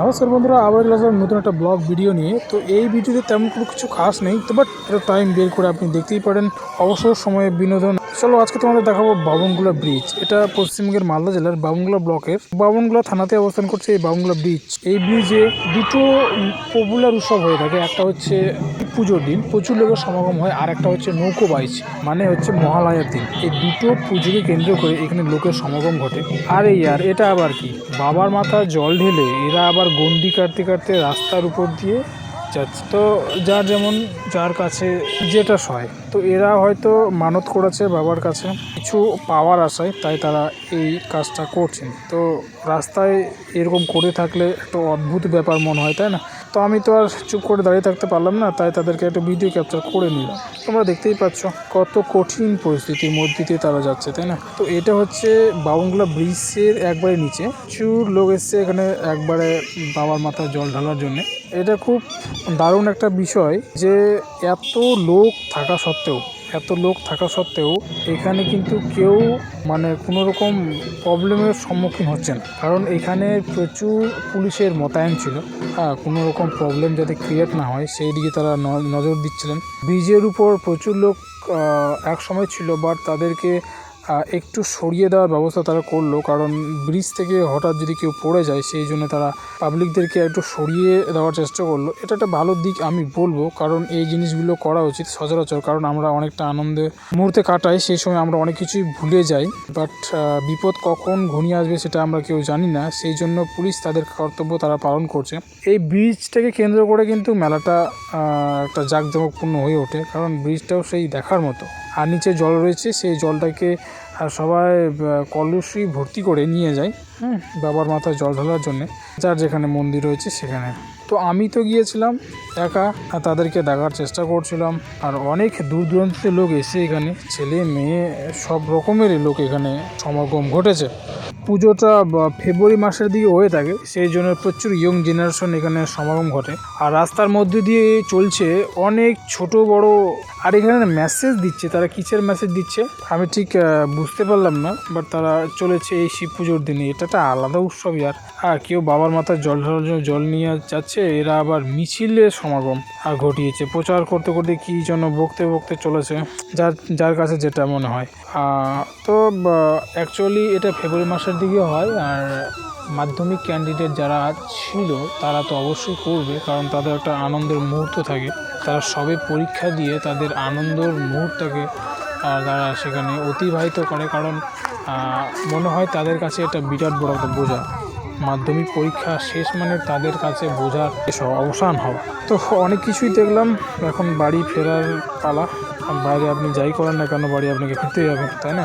নমস্কার বন্ধুরা, আবার আসলাম নতুন একটা ব্লগ ভিডিও নিয়ে। তো এই ভিডিওতে তেমন কোনো কিছু খাস নেই, তো বাট একটা টাইম বের করে আপনি দেখতেই পারেন। অবসর সময়ে বিনোদন চলো, আজকে তোমাদের দেখাবো বাবনগুলা ব্রিজ এটা পশ্চিমবঙ্গের মালদা জেলার বাবনগুলা ব্লকের বাবনগুলা থানাতে অবস্থান করছে এই বাবনগুলা ব্রিজ এই ব্রিজে দুটো পপুলার উৎসব হয়ে থাকে। একটা হচ্ছে পুজোর দিন। প্রচুর লোকের সমাগম হয়, আর একটা হচ্ছে নৌকো বাইচ মানে হচ্ছে মহালয়ার দিন। এই দুটো পুজোকে কেন্দ্র করে এখানে লোকের সমাগম ঘটে। আর এই আর, এটা আবার কি? বাবার মাথায় জল ঢেলে এরা আবার গন্ডি কাটতে কাটতে রাস্তার উপর দিয়ে যাচ্ছে তো যার যেমন, যার কাছে যেটা সয় তো এরা হয়তো মানত করেছে বাবার কাছে। কিছু পাওয়ার আশায় তাই তারা এই কাজটা করছেন। তো রাস্তায় এরকম করে থাকলে একটা অদ্ভুত ব্যাপার মনে হয়, তাই না? তো আমি তো আর চুপ করে দাঁড়িয়ে থাকতে পারলাম না, তাই তাদেরকে একটা ভিডিও ক্যাপচার করে নিলাম। তোমরা দেখতেই পাচ্ছ কত কঠিন পরিস্থিতির মধ্যে দিয়ে তারা যাচ্ছে, তাই না? তো এটা হচ্ছে বাবনগুলা ব্রিজের একবারে নিচে। প্রচুর লোক এসছে এখানে একবারে বাবার মাথায় জল ঢালার জন্যে। এটা খুব দারুণ একটা বিষয় যে এত লোক থাকা সত্ত্বেও এত লোক থাকা সত্ত্বেও এখানে কিন্তু কেউ মানে কোনো রকম প্রবলেমের সম্মুখীন হচ্ছেন কারণ এখানে প্রচুর পুলিশের মোতায়েন ছিল। হ্যাঁ কোনো রকম প্রবলেম যাতে ক্রিয়েট না হয়, সেই দিকে তারা নজর দিচ্ছিলেন। ব্রিজের উপর প্রচুর লোক এক সময় ছিল, বাট তাদেরকে একটু সরিয়ে দেওয়ার ব্যবস্থা তারা করল, কারণ ব্রিজ থেকে হঠাৎ যদি কেউ পড়ে যায়, সেই জন্য তারা পাবলিকদেরকে একটু সরিয়ে দেওয়ার চেষ্টা করল। এটা একটা ভালো দিক আমি বলব, কারণ এই জিনিসগুলো করা উচিত সচরাচর, কারণ আমরা অনেকটা আনন্দে মুহূর্তে কাটাই, সেই সময় আমরা অনেক কিছুই ভুলে যাই। বাট বিপদ কখন ঘনিয়ে আসবে সেটা আমরা কেউ জানি না, সেই জন্য পুলিশ তাদের কর্তব্য তারা পালন করছে। এই ব্রিজটাকে কেন্দ্র করে কিন্তু মেলাটা একটা জাঁকজমকপূর্ণ হয়ে ওঠে, কারণ ব্রিজটাও সেই দেখার মতো। আর নিচে জল রয়েছে, সেই জলটাকে সবাই কলসি ভর্তি করে নিয়ে যায়। বাবার মাথায় জল ঢালার জন্যে, যার যেখানে মন্দির রয়েছে সেখানে। তো আমি তো গিয়েছিলাম একা, আর তাদেরকে দেখার চেষ্টা করছিলাম। আর অনেক দূর দূরান্তের লোক এসে এখানে, ছেলে, মেয়ে, সব রকমেরই লোক এখানে সমাগম ঘটেছে। পুজোটা ফেব্রুয়ারি মাসের দিকে হয়ে থাকে, সেই জন্য প্রচুর ইয়ং জেনারেশন এখানে সমাগম ঘটে। আর রাস্তার মধ্যে দিয়ে চলছে অনেক ছোট, বড়, আর এখানে মেসেজ দিচ্ছে, তারা কিসের মেসেজ দিচ্ছে? আমি ঠিক বুঝতে পারলাম না বাট তারা চলেছে এই শিব পুজোর দিনে। এটা একটা আলাদা উৎসব আর আর কেউ বাবার মাথায় জল ঢালার জন্য জল নিয়ে যাচ্ছে, এরা আবার মিছিলের সমাগম। আর ঘটিয়েছে। প্রচার করতে করতে কি যেন বকতে বকতে চলেছে, যার যার কাছে যেটা মনে হয়। তো অ্যাকচুয়ালি এটা ফেব্রুয়ারি মাসের দিকে হয়। আর মাধ্যমিক ক্যান্ডিডেট যারা ছিল, তারা তো অবশ্যই করবে, কারণ তাদের একটা আনন্দের মুহূর্ত থাকে। তারা সবে পরীক্ষা দিয়ে তাদের আনন্দের মুহূর্তকে তারা সেখানে অতিবাহিত করে। কারণ মনে হয় তাদের কাছে এটা বিরাট বড় একটা বোঝা। মাধ্যমিক পরীক্ষা শেষ মানে তাদের কাছে বোঝার অবসান হওয়া। তো অনেক কিছুই দেখলাম, এখন বাড়ি ফেরার পালা। বাইরে আপনি যাই করেন না কেন, বাড়ি আপনাকে ফিরতেই হবে, তাই না?